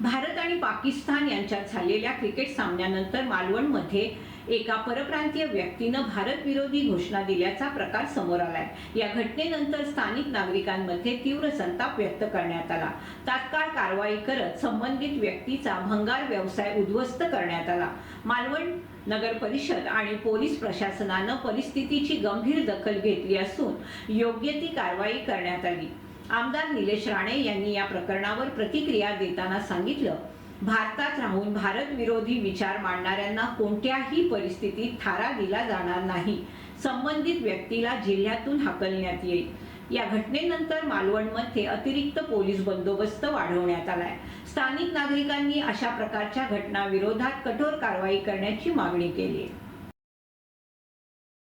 भारत आणि पाकिस्तान यांच्यात झालेल्या क्रिकेट सामन्यानंतर मालवणमध्ये एका परप्रांतीय व्यक्तीनं भारत विरोधी घोषणा दिल्याचा प्रकार समोर आलाय. या घटनेनंतर स्थानिक नागरिकांमध्ये तीव्र संताप व्यक्त करण्यात आला. तात्काळ कारवाई करत संबंधित व्यक्तीचा भंगार व्यवसाय उद्ध्वस्त करण्यात आला. मालवण नगर परिषद आणि पोलीस प्रशासनानं परिस्थितीची गंभीर दखल घेतली असून योग्य ती कारवाई करण्यात आली. आमदार निलेश राणे यांनी या प्रकरणावर प्रतिक्रिया देताना सांगितलं भारतात राहून भारत विरोधी विचार मांडणाऱ्यांना कोणत्याही परिस्थितीत थारा दिला जाणार नाही. संबंधित व्यक्तीला जिल्ह्यातून हाकलण्यात येईल. या घटनेनंतर मालवणमध्ये अतिरिक्त पोलीस बंदोबस्त वाढवण्यात आलाय. स्थानिक नागरिकांनी अशा प्रकारच्या घटनाविरोधात कठोर कारवाई करण्याची मागणी केली आहे.